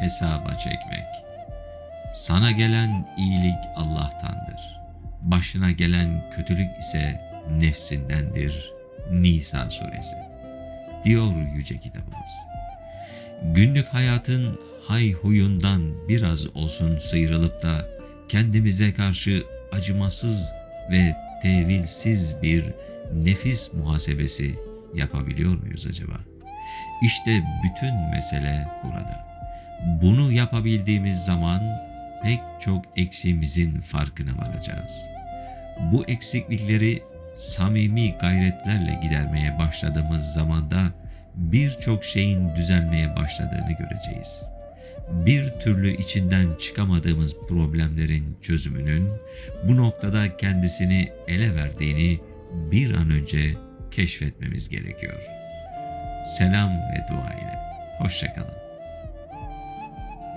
hesaba çekmek. Sana gelen iyilik Allah'tandır. Başına gelen kötülük ise nefsindendir. Nisa suresi. Diyor yüce kitabımız. Günlük hayatın hay huyundan biraz olsun sıyrılıp da kendimize karşı acımasız ve tevilsiz bir nefis muhasebesi yapabiliyor muyuz acaba? İşte bütün mesele burada. Bunu yapabildiğimiz zaman pek çok eksiğimizin farkına varacağız. Bu eksiklikleri samimi gayretlerle gidermeye başladığımız zamanda birçok şeyin düzelmeye başladığını göreceğiz. Bir türlü içinden çıkamadığımız problemlerin çözümünün bu noktada kendisini ele verdiğini bir an önce keşfetmemiz gerekiyor. Selam ve dua ile. Hoşçakalın.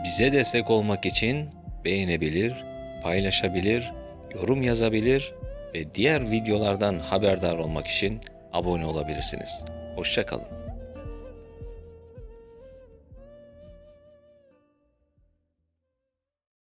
Bize destek olmak için beğenebilir, paylaşabilir, yorum yazabilir ve diğer videolardan haberdar olmak için abone olabilirsiniz. Hoşçakalın.